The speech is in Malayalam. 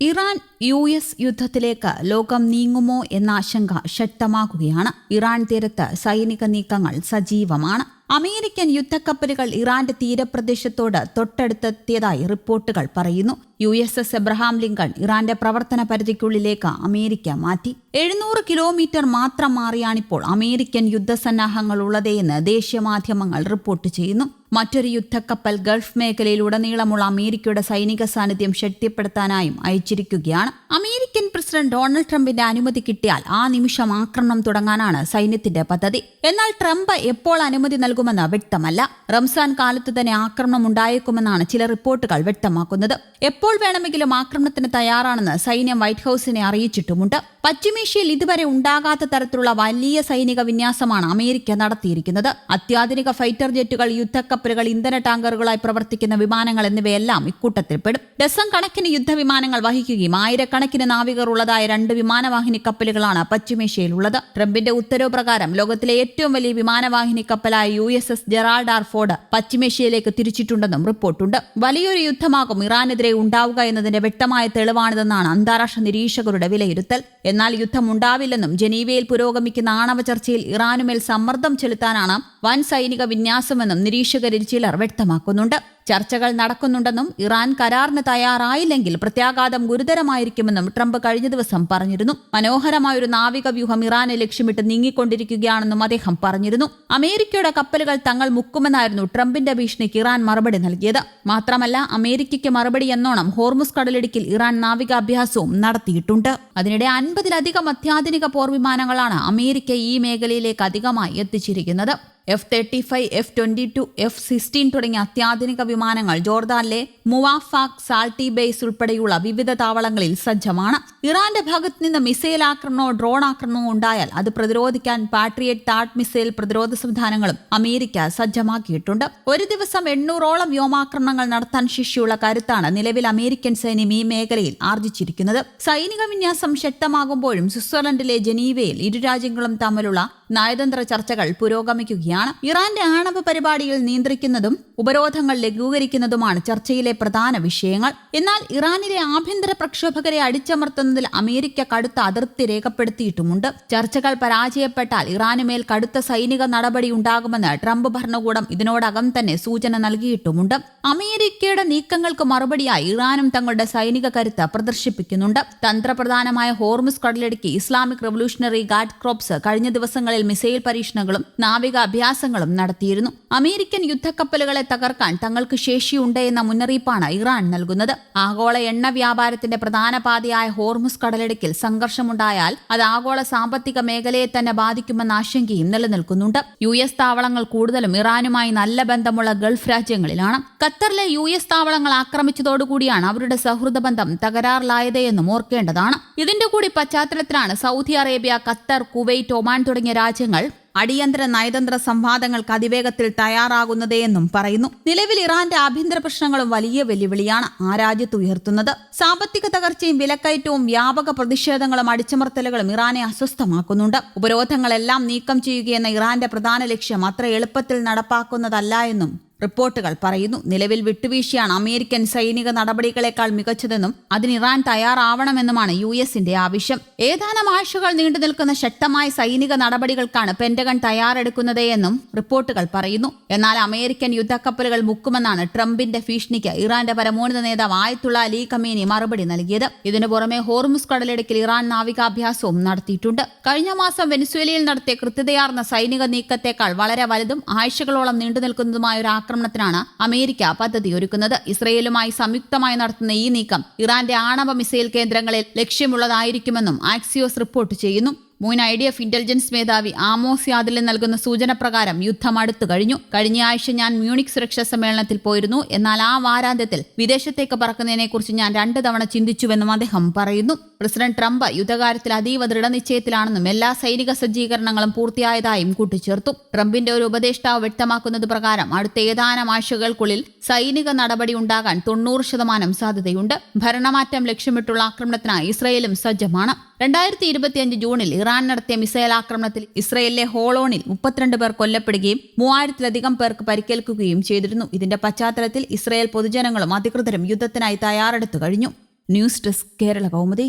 ഇറാൻ യു എസ് യുദ്ധത്തിലേക്ക് ലോകം നീങ്ങുമോ എന്ന ആശങ്ക ശക്തമാകുകയാണ് ഇറാൻ തീരത്ത് സൈനിക നീക്കങ്ങൾ സജീവമാണ്. അമേരിക്കൻ യുദ്ധക്കപ്പലുകൾ ഇറാന്റെ തീരപ്രദേശത്തോട് തൊട്ടടുത്തെത്തിയതായി റിപ്പോർട്ടുകൾ പറയുന്നു. U S S Abraham Lincoln ഇറാന്റെ പ്രവർത്തന പരിധിക്കുള്ളിലേക്ക് അമേരിക്ക മാറ്റി. എഴുന്നൂറ് കിലോമീറ്റർ മാത്രം മാറിയാണിപ്പോൾ അമേരിക്കൻ യുദ്ധസന്നാഹങ്ങൾ ഉള്ളതെന്ന് ദേശീയ മാധ്യമങ്ങൾ റിപ്പോർട്ട് ചെയ്യുന്നു. മറ്റൊരു യുദ്ധക്കപ്പൽ ഗൾഫ് മേഖലയിൽ ഉടനീളമുള്ള അമേരിക്കയുടെ സൈനിക സാന്നിധ്യം ശക്തിപ്പെടുത്താനായും അയച്ചിരിക്കുകയാണ്. അമേരിക്കൻ പ്രസിഡന്റ് ഡൊണാൾഡ് ട്രംപിന്റെ അനുമതി കിട്ടിയാൽ ആ നിമിഷം ആക്രമണം തുടങ്ങാനാണ് സൈന്യത്തിന്റെ പദ്ധതി. എന്നാൽ ട്രംപ് എപ്പോൾ അനുമതി നൽകുമെന്ന് വ്യക്തമല്ല. റംസാൻ കാലത്ത് തന്നെ ആക്രമണം ഉണ്ടായേക്കുമെന്നാണ് ചില റിപ്പോർട്ടുകൾ വ്യക്തമാക്കുന്നത്. എപ്പോൾ വേണമെങ്കിലും ആക്രമണത്തിന് തയ്യാറാണെന്ന് സൈന്യം വൈറ്റ് ഹൌസിനെ അറിയിച്ചിട്ടുമുണ്ട്. പശ്ചിമേഷ്യയിൽ ഇതുവരെ ഉണ്ടാകാത്ത തരത്തിലുള്ള വലിയ സൈനിക വിന്യാസമാണ് അമേരിക്ക നടത്തിയിരിക്കുന്നത്. അത്യാധുനിക ഫൈറ്റർ ജെറ്റുകൾ യുദ്ധക്കപ്പലുകൾ ഇന്ധന ടാങ്കറുകളായി പ്രവർത്തിക്കുന്ന വിമാനങ്ങൾ എന്നിവയെല്ലാം ഇക്കൂട്ടത്തിൽപ്പെടും ഡസൻ കണക്കിന് യുദ്ധവിമാനങ്ങൾ വഹിക്കുകയും ആയിരക്കണക്കിന് നാവികർ ഉള്ളതായ രണ്ട് വിമാനവാഹിനി കപ്പലുകളാണ് പശ്ചിമേഷ്യയിലുള്ളത് ട്രംപിന്റെ ഉത്തരവ് പ്രകാരം ലോകത്തിലെ ഏറ്റവും വലിയ വിമാനവാഹിനി കപ്പലായ U S S Gerald R Ford പശ്ചിമേഷ്യയിലേക്ക് തിരിച്ചിട്ടുണ്ടെന്നും റിപ്പോർട്ടുണ്ട്. വലിയൊരു യുദ്ധമാകും ഇറാനെതിരെ ഉണ്ടാവുക എന്നതിന്റെ വ്യക്തമായ തെളിവാണിതെന്നാണ് അന്താരാഷ്ട്ര നിരീക്ഷകരുടെ വിലയിരുത്തൽ. എന്നാൽ യുദ്ധം ഉണ്ടാവില്ലെന്നും ജനീവയിൽ പുരോഗമിക്കുന്ന ആണവ ചർച്ചയിൽ ഇറാനുമേൽ സമ്മർദ്ദം ചെലുത്താനാണ് വൻ സൈനിക വിന്യാസമെന്നും നിരീക്ഷകരിൽ ചിലർ വ്യക്തമാക്കുന്നുണ്ട്. ചർച്ചകൾ നടക്കുന്നുണ്ടെന്നും ഇറാൻ കരാറിന് തയ്യാറായില്ലെങ്കിൽ പ്രത്യാഘാതം ഗുരുതരമായിരിക്കുമെന്നും ട്രംപ് കഴിഞ്ഞ ദിവസം പറഞ്ഞിരുന്നു. മനോഹരമായൊരു നാവിക വ്യൂഹം ഇറാനെ ലക്ഷ്യമിട്ട് നീങ്ങിക്കൊണ്ടിരിക്കുകയാണെന്നും അദ്ദേഹം പറഞ്ഞിരുന്നു. അമേരിക്കയുടെ കപ്പലുകൾ തങ്ങൾ മുക്കുമെന്നായിരുന്നു ട്രംപിന്റെ ഭീഷണിക്ക് ഇറാൻ മറുപടി നൽകിയത്. മാത്രമല്ല അമേരിക്കയ്ക്ക് മറുപടി എന്നോണം ഹോർമുസ് കടലിടുക്കിൽ ഇറാൻ നാവികാഭ്യാസവും നടത്തിയിട്ടുണ്ട്. അതിനിടെ അൻപതിലധികം അത്യാധുനിക പോർവിമാനങ്ങളാണ് അമേരിക്ക ഈ മേഖലയിലേക്ക് അധികമായി എത്തിച്ചിരിക്കുന്നത്. F thirty five F twenty two F sixteen തുടങ്ങിയ അത്യാധുനിക വിമാനങ്ങൾ ജോർദാനിലെ മുവാഫാഖ് സാൾട്ടി ബേസ് ഉൾപ്പെടെയുള്ള വിവിധ താവളങ്ങളിൽ സജ്ജമാണ്. ഇറാന്റെ ഭാഗത്ത് നിന്ന് മിസൈൽ ആക്രമണമോ ഡ്രോൺ ആക്രമണമോ ഉണ്ടായാൽ അത് പ്രതിരോധിക്കാൻ പാട്രിയറ്റ് താഡ് മിസൈൽ പ്രതിരോധ സംവിധാനങ്ങളും അമേരിക്ക സജ്ജമാക്കിയിട്ടുണ്ട്. ഒരു ദിവസം എണ്ണൂറോളം വ്യോമാക്രമണങ്ങൾ നടത്താൻ ശേഷിയുള്ള കരുത്താണ് നിലവിൽ അമേരിക്കൻ സൈന്യം ഈ മേഖലയിൽ ആർജിച്ചിരിക്കുന്നത്. സൈനിക വിന്യാസം ശക്തമാകുമ്പോഴും സ്വിറ്റ്സർലൻഡിലെ ജനീവയിൽ ഇരു രാജ്യങ്ങളും തമ്മിലുള്ള നയതന്ത്ര ചർച്ചകൾ പുരോഗമിക്കുകയാണ്. ഇറാന്റെ ആണവ പരിപാടിയിൽ നിയന്ത്രിക്കുന്നതും ഉപരോധങ്ങൾ ലഘൂകരിക്കുന്നതുമാണ് ചർച്ചയിലെ പ്രധാന വിഷയങ്ങൾ. എന്നാൽ ഇറാനിലെ ആഭ്യന്തര പ്രക്ഷോഭകരെ അടിച്ചമർത്തുന്നതിൽ അമേരിക്ക കടുത്ത അതിർത്തി രേഖപ്പെടുത്തിയിട്ടുമുണ്ട്. ചർച്ചകൾ പരാജയപ്പെട്ടാൽ ഇറാനുമേൽ കടുത്ത സൈനിക നടപടി ഉണ്ടാകുമെന്ന് ട്രംപ് ഭരണകൂടം ഇതിനോടകം തന്നെ സൂചന നൽകിയിട്ടുമുണ്ട്. അമേരിക്കയുടെ നീക്കങ്ങൾക്ക് മറുപടിയായി ഇറാനും തങ്ങളുടെ സൈനിക കരുത്ത് പ്രദർശിപ്പിക്കുന്നുണ്ട്. തന്ത്രപ്രധാനമായ ഹോർമുസ് കടലിടുക്കി ഇസ്ലാമിക് റവല്യൂഷണറി ഗാർഡ് ക്രോപ്സ് കഴിഞ്ഞ ദിവസങ്ങളിൽ മിസൈൽ പരീക്ഷണങ്ങളും നാവിക അഭ്യാസങ്ങളും നടത്തിയിരുന്നു. അമേരിക്കൻ യുദ്ധക്കപ്പലുകളെ തകർക്കാൻ തങ്ങൾക്ക് ശേഷിയുണ്ട് എന്ന മുന്നറിയിപ്പാണ് ഇറാൻ നൽകുന്നത്. ആഗോള എണ്ണ വ്യാപാരത്തിന്റെ പ്രധാന പാതയായ ഹോർമുസ് കടലിടുക്കിൽ സംഘർഷമുണ്ടായാൽ അത് ആഗോള സാമ്പത്തിക മേഖലയെ തന്നെ ബാധിക്കുമെന്ന ആശങ്കയും നിലനിൽക്കുന്നുണ്ട്. യു എസ് താവളങ്ങൾ കൂടുതലും ഇറാനുമായി നല്ല ബന്ധമുള്ള ഗൾഫ് രാജ്യങ്ങളിലാണ്. ഖത്തറിലെ യു എസ് താവളങ്ങൾ ആക്രമിച്ചതോടുകൂടിയാണ് അവരുടെ സൗഹൃദ ബന്ധം തകരാറിലായത് എന്നും ഓർക്കേണ്ടതാണ്. ഇതിന്റെ കൂടി പശ്ചാത്തലത്തിലാണ് Saudi Arabia Qatar Kuwait Oman തുടങ്ങിയ രാജ്യങ്ങൾ അടിയന്തര നയതന്ത്ര സംവാദങ്ങൾക്ക് അതിവേഗത്തിൽ തയ്യാറാകുന്നതേയെന്നും പറയുന്നു. നിലവിൽ ഇറാന്റെ ആഭ്യന്തര പ്രശ്നങ്ങളും വലിയ വെല്ലുവിളിയാണ് ആ രാജ്യത്ത് ഉയർത്തുന്നത്. സാമ്പത്തിക തകർച്ചയും വിലക്കയറ്റവും വ്യാപക പ്രതിഷേധങ്ങളും അടിച്ചമർത്തലുകളും ഇറാനെ അസ്വസ്ഥമാക്കുന്നുണ്ട്. ഉപരോധങ്ങളെല്ലാം നീക്കം ചെയ്യുകയെന്ന ഇറാന്റെ പ്രധാന ലക്ഷ്യം അത്ര എളുപ്പത്തിൽ നടപ്പാക്കുന്നതല്ല എന്നും റിപ്പോർട്ടുകൾ പറയുന്നു. നിലവിൽ വിട്ടുവീഴ്ചയാണ് അമേരിക്കൻ സൈനിക നടപടികളെക്കാൾ മികച്ചതെന്നും അതിന് ഇറാൻ തയ്യാറാവണമെന്നുമാണ് യു എസിന്റെ ആവശ്യം. ഏതാനും ആഴ്ചകൾ നീണ്ടു നിൽക്കുന്ന ശക്തമായ സൈനിക നടപടികൾക്കാണ് പെന്റഗൺ തയ്യാറെടുക്കുന്നത് എന്നും റിപ്പോർട്ടുകൾ പറയുന്നു. എന്നാൽ അമേരിക്കൻ യുദ്ധക്കപ്പലുകൾ മുക്കുമെന്നാണ് ട്രംപിന്റെ ഭീഷണിക്ക് ഇറാന്റെ പരമോന്നത നേതാവ് ആയത്തുള്ള അലി കമീനി മറുപടി നൽകിയത്. ഇതിനു പുറമെ ഹോർമുസ് കടലിടുക്കിൽ ഇറാൻ നാവികാഭ്യാസവും നടത്തിയിട്ടുണ്ട്. കഴിഞ്ഞ മാസം വെനിസ്വേലയിൽ നടത്തിയ കൃത്യതയാർന്ന സൈനിക നീക്കത്തെക്കാൾ വളരെ വലുതും ആഴ്ചകളോളം നീണ്ടു നിൽക്കുന്നതുമായ ഒരു ആക്രമണത്തിനാണ് അമേരിക്ക പദ്ധതി ഒരുക്കുന്നത്. ഇസ്രയേലുമായി സംയുക്തമായി നടത്തുന്ന ഈ നീക്കം ഇറാന്റെ ആണവ മിസൈൽ കേന്ദ്രങ്ങളിൽ ലക്ഷ്യമുള്ളതായിരിക്കുമെന്നും ആക്സിയോസ് റിപ്പോർട്ട് ചെയ്യുന്നു. മുൻ ഐ ഡി എഫ് ഇന്റലിജൻസ് മേധാവി ആമോസ് യാദിലിൻ നൽകുന്ന സൂചന പ്രകാരം യുദ്ധം അടുത്തു കഴിഞ്ഞു. കഴിഞ്ഞ ആഴ്ച ഞാൻ മ്യൂണിക് സുരക്ഷാ സമ്മേളനത്തിൽ പോയിരുന്നു. എന്നാൽ ആ വാരാന്ത്യത്തിൽ വിദേശത്തേക്ക് പറക്കുന്നതിനെക്കുറിച്ച് ഞാൻ രണ്ട് തവണ ചിന്തിച്ചുവെന്നും അദ്ദേഹം പറയുന്നു. പ്രസിഡന്റ് ട്രംപ് യുദ്ധകാര്യത്തിൽ അതീവ ദൃഢനിശ്ചയത്തിലാണെന്നും എല്ലാ സൈനിക സജ്ജീകരണങ്ങളും പൂർത്തിയായതായും കൂട്ടിച്ചേർത്തു. ട്രംപിന്റെ ഒരു ഉപദേഷ്ടാവ് വ്യക്തമാക്കുന്നത് പ്രകാരം അടുത്ത ഏതാനും ആഴ്ചകൾക്കുള്ളിൽ സൈനിക നടപടി ഉണ്ടാകാൻ തൊണ്ണൂറ് ശതമാനം സാധ്യതയുണ്ട്. ഭരണമാറ്റം ലക്ഷ്യമിട്ടുള്ള ആക്രമണത്തിനായി ഇസ്രയേലും സജ്ജമാണ്. രണ്ടായിരത്തി ഇരുപത്തിയഞ്ച് ജൂണിൽ ഇറാൻ നടത്തിയ മിസൈൽ ആക്രമണത്തിൽ ഇസ്രയേലിലെ ഹോളോണിൽ മുപ്പത്തിരണ്ട് പേർ കൊല്ലപ്പെടുകയും മൂവായിരത്തിലധികം പേർക്ക് പരിക്കേൽക്കുകയും ചെയ്തിരുന്നു. ഇതിന്റെ പശ്ചാത്തലത്തിൽ ഇസ്രയേൽ പൊതുജനങ്ങളും അധികൃതരും യുദ്ധത്തിനായി തയ്യാറെടുത്തു കഴിഞ്ഞു. News desk Kerala Kaumudi.